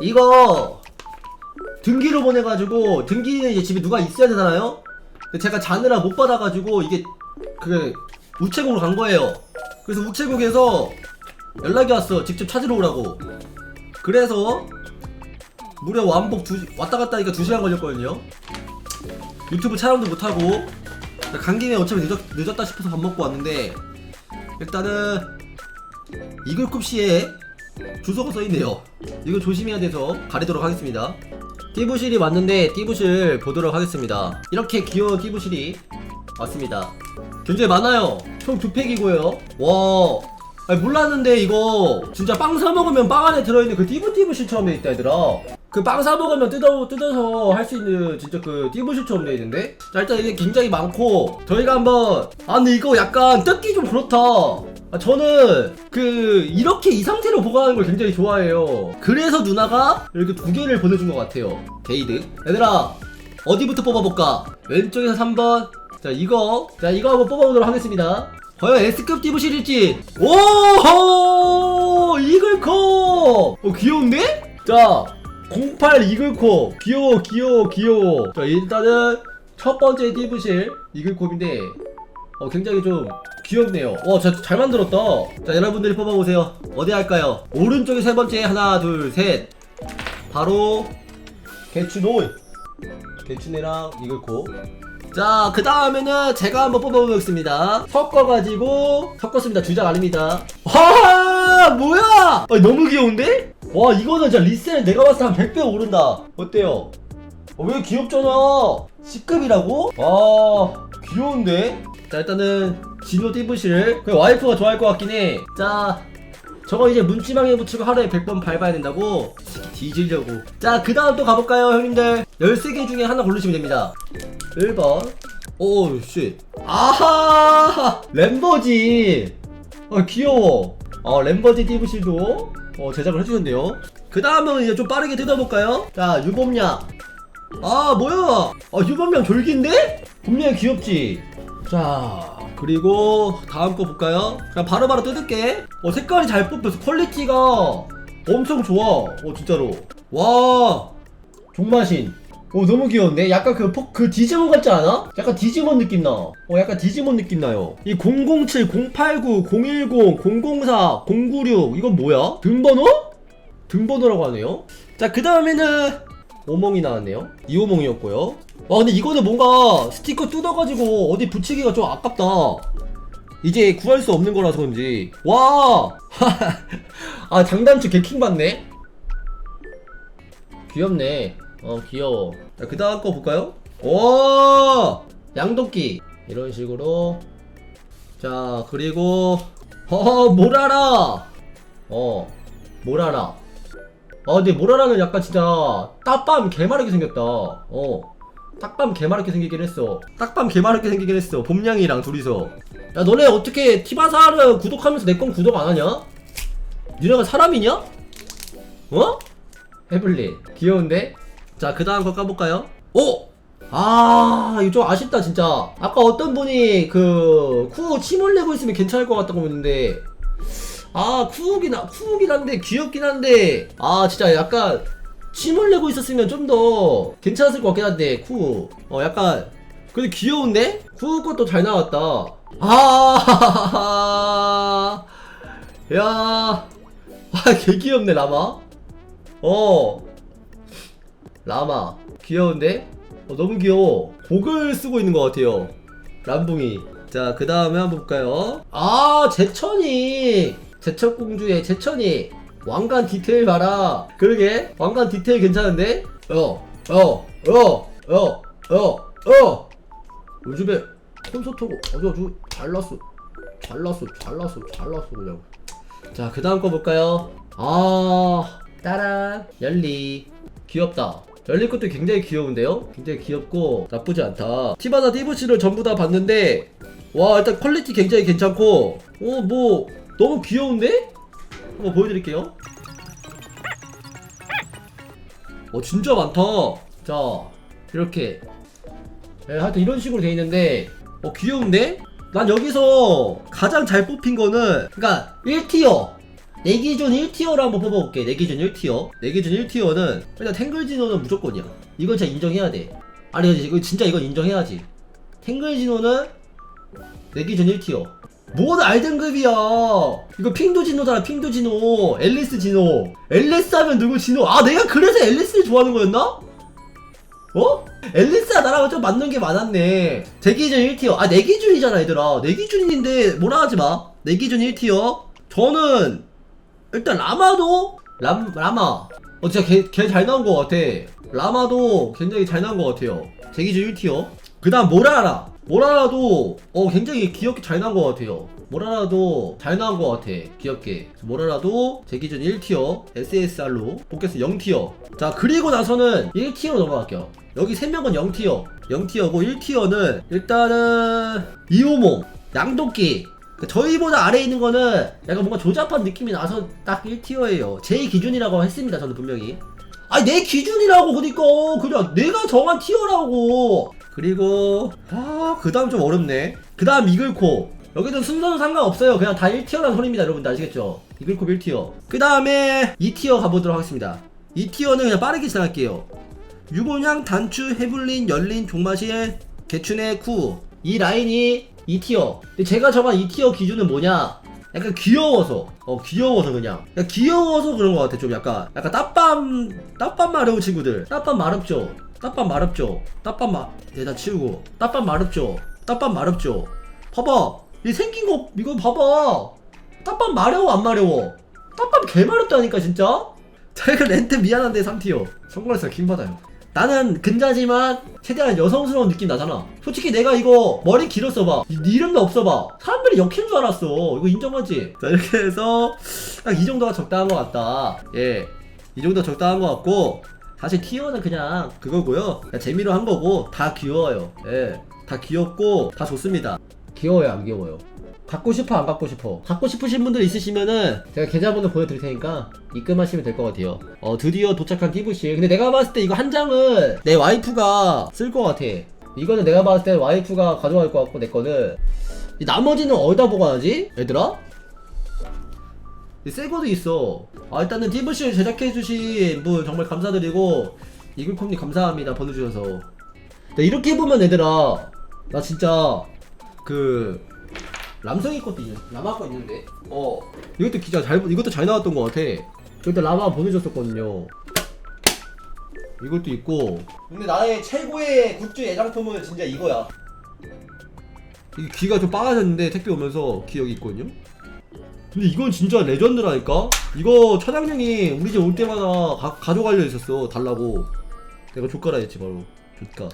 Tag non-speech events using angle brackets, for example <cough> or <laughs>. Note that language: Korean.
이거 등기로 보내가지고 등기는 이제 집에 누가 있어야 되잖아요. 근데 제가 자느라 못 받아가지고 이게 그 우체국으로 간 거예요. 그래서 우체국에서 연락이 왔어. 직접 찾으러 오라고. 그래서 무려 완복 두, 왔다 갔다 하니까 2시간 걸렸거든요. 유튜브 촬영도 못하고 간 김에 어차피 늦었, 늦었다 싶어서 밥 먹고 왔는데 일단은 이글쿱씨에 주소가 써있네요. 이거 조심해야 돼서 가리도록 하겠습니다. 띠부실이 왔는데 띠부실 보도록 하겠습니다. 이렇게 귀여운 띠부실이 왔습니다. 굉장히 많아요. 총 두 팩이고요. 와, 아니, 몰랐는데 이거 진짜 빵 사 먹으면 빵 안에 들어있는 그 띠부띠부실처럼 돼 있다 얘들아. 그 빵 사 먹으면 뜯어 뜯어서 할 수 있는 진짜 그 띠부실처럼 돼 있는데. 자 일단 이게 굉장히 많고 저희가 한번 아 근데 이거 약간 뜯기 좀 그렇다. 아, 저는 그 이렇게 이 상태로 보관하는 걸 굉장히 좋아해요. 그래서 누나가 이렇게 두 개를 보내준 것 같아요. 게이드. 얘들아 어디부터 뽑아볼까? 왼쪽에서 3번. 자 이거 자 이거 한번 뽑아보도록 하겠습니다. 과연 S급 띠부실일지. 오 이글코. 어 귀여운데? 자 08 이글코 귀여워 귀여워 귀여워. 자 일단은 첫 번째 띠부실 이글코인데 어, 굉장히 좀 귀엽네요. 와, 자, 잘 만들었다. 자, 여러분들이 뽑아보세요. 어디 할까요? 오른쪽에 세 번째, 하나, 둘, 셋. 바로, 개추노이. 개추네랑 이글코. 자, 그 다음에는 제가 한번 뽑아보겠습니다. 섞어가지고, 섞었습니다. 주작 아닙니다. 와, 뭐야! 아, 너무 귀여운데? 와, 이거는 진짜 리셀 내가 봤을 때 한 100배 오른다. 어때요? 어, 왜 귀엽잖아. C급이라고? 와, 귀여운데? 자, 일단은 진호 띠부실. 그 와이프가 좋아할 것 같긴 해. 자, 저거 이제 문지방에 붙이고 하루에 100번 밟아야 된다고? 뒤지려고. 자, 그 다음 또 가볼까요, 형님들? 13개 중에 하나 고르시면 됩니다. 1번. 오, 씨. 아하! 램버지! 아, 귀여워. 어, 램버지 띠부실도 어, 제작을 해주셨네요. 그 다음은 이제 좀 빠르게 뜯어볼까요? 자, 유범양. 아 뭐야 아 유범명 졸기인데? 분명히 귀엽지 자 그리고 다음 거 볼까요? 그냥 바로바로 뜯을게 어 색깔이 잘 뽑혀서 퀄리티가 엄청 좋아 어 진짜로 와 종마신 오 너무 귀여운데? 약간 그, 포, 그 디지몬 같지 않아? 약간 디지몬 느낌 나. 어 약간 디지몬 느낌 나요. 이 007, 089, 010, 004, 096 이건 뭐야? 등번호? 등번호라고 하네요. 자 그 다음에는 오몽이 나왔네요. 이오몽이었고요. 와 근데 이거는 뭔가 스티커 뜯어가지고 어디 붙이기가 좀 아깝다. 이제 구할 수 없는 거라서 그런지. 와! <laughs> 아 장단추 개킹 받네. 귀엽네. 어 귀여워. 자 그 다음 거 볼까요? 오! 양도끼 이런 식으로. 자 그리고 어 모라라. 어 모라라. 아 근데 모라라는 약간 진짜 딱밤 개마르게 생겼다 어 딱밤 개마르게 생기긴 했어 딱밤 개마르게 생기긴 했어 봄냥이랑 둘이서 야 너네 어떻게 티바사를 구독하면서 내 건 구독 안 하냐? 니네가 사람이냐? 어? 해블린 귀여운데? 자 그 다음 거 까볼까요? 오! 아 이거 좀 아쉽다 진짜 아까 어떤 분이 그 쿠 침 흘리고 있으면 괜찮을 것 같다고 했는데 아 쿠우긴 하- 쿠우긴 한데 귀엽긴 한데 아 진짜 약간 침 흘리고 있었으면 좀 더 괜찮았을 것 같긴 한데 쿠우 어 약간 근데 귀여운데? 쿠우 것도 잘 나왔다. 아 <laughs> 야, 와개 귀엽네 라마. 어 라마 귀여운데? 어, 너무 귀여워. 곡을 쓰고 있는 것 같아요 람붕이. 자 그 다음에 한번 볼까요? 아 제천이 제천공주의 제천이 왕관 디테일 봐라. 그러게? 왕관 디테일 괜찮은데? 어어어 어 어 어어 요즘에 콘서트고 아주 아주 잘났어. 잘났어 잘났어 잘났어 그냥. 자그 다음 거 볼까요? 아 따란. 열리. 귀엽다. 열리 것도 굉장히 귀여운데요? 굉장히 귀엽고 나쁘지 않다. 티바나 디브치를 전부 다 봤는데 와 일단 퀄리티 굉장히 괜찮고. 어뭐 너무 귀여운데? 한번 보여드릴게요. 어 진짜 많다. 자 이렇게. 네, 하여튼 이런 식으로 돼 있는데 어 귀여운데? 난 여기서 가장 잘 뽑힌 거는 그니까 1티어. 내 기준 1티어로 한번 뽑아볼게. 내 기준 1티어. 내 기준 1티어는 일단 탱글진호는 무조건이야. 이건 진짜 인정해야 돼. 아니 이거 진짜 이건 인정해야지. 탱글진호는 내 기준 1티어 뭔 알등급이야? 이거 핑도 진호잖아 핑도 진호. 앨리스 진호. 앨리스 하면 누구 진호? 아 내가 그래서 앨리스를 좋아하는 거였나? 어? 앨리스가 나랑 좀 맞는 게 많았네. 제 기준 1티어. 아 내 기준이잖아 얘들아. 내 기준인데 뭐라 하지 마 내 기준 1티어. 저는 일단 라마도 람, 라마. 어 진짜 걔잘 나온 것 같아. 라마도 굉장히 잘 나온 것 같아요. 제 기준 1티어. 그 다음 모라라 모라라도 어 굉장히 귀엽게 잘 나온 것 같아요. 모라라도 잘 나온 것 같아 귀엽게. 모라라도 제 기준 1티어 SSR로 뽑겠어 0티어. 자 그리고 나서는 1티어로 넘어갈게요. 여기 3명은 0티어. 0티어고 1티어는 일단은 이호몽 양도끼. 그 저희보다 아래에 있는 거는 약간 뭔가 조잡한 느낌이 나서 딱 1티어예요. 제 기준이라고 했습니다 저는 분명히. 아니 내 기준이라고 그니까. 그냥 내가 정한 티어라고 그리고 아 그 다음 좀 어렵네 그 다음 이글코 여기도 순서는 상관없어요 그냥 다 1티어라는 소리입니다 여러분들 아시겠죠 이글코 1티어 그 다음에 2티어 가보도록 하겠습니다 2티어는 그냥 빠르게 지나갈게요 유곤향, 단추, 해블린, 열린, 종마시엘, 개춘의 쿠. 이 라인이 2티어. 근데 제가 정한 2티어 기준은 뭐냐? 약간 귀여워서. 어, 귀여워서 그냥. 그냥 귀여워서 그런 것 같아. 좀 약간, 약간 따빰, 따빰 마려운 친구들. 따빰 마렵죠? 따빰 마렵죠? 따빰 마, 얘다 치우고. 따빰 마렵죠? 따빰 마렵죠? 봐봐. 이 생긴 거, 이거 봐봐. 따빰 마려워, 안 마려워? 따빰 개 마렵다니까, 진짜? <laughs> 자기가 렌트 미안한데 3티어. 선글라스가 킹받아요. 나는 근자지만 최대한 여성스러운 느낌 나잖아. 솔직히 내가 이거 머리 길었어 봐. 이- 네 이름도 없어 봐. 사람들이 역인 줄 알았어. 이거 인정하지? 자 이렇게 해서 딱 이 정도가 적당한 것 같다. 예, 이 정도 적당한 것 같고 사실 티어는 그냥 그거고요. 그냥 재미로 한 거고 다 귀여워요. 예, 다 귀엽고 다 좋습니다. 귀여워요, 안 귀여워요? 갖고 싶어 안 갖고 싶어 갖고 싶으신 분들 있으시면은 제가 계좌번호 보여드릴 테니까 입금하시면 될 것 같아요 어 드디어 도착한 TVC 근데 내가 봤을 때 이거 한 장은 내 와이프가 쓸 것 같아 이거는 내가 봤을 때 와이프가 가져갈 것 같고 내 거는 이 나머지는 어디다 보관하지? 얘들아? 이 새거도 있어. 아 일단은 TVC를 제작해주신 분 정말 감사드리고 이글콤님 감사합니다 보내주셔서. 네, 이렇게 보면 얘들아 나 진짜 그 람성이 것도 있는 라마 거 있는데? 어. 이것도 기자 잘 이것도 잘 나왔던 것 같아. 그때 라마 보내줬었거든요. 이것도 있고. 근데 나의 최고의 굿즈 애장품은 진짜 이거야. 이 귀가 좀 빠가졌는데 택배 오면서 귀 여기 있거든요 근데 이건 진짜 레전드라니까? 이거 차장님이 우리 집 올 때마다 가, 가져가려 했었어 달라고. 내가 조카라 했지 바로. 조카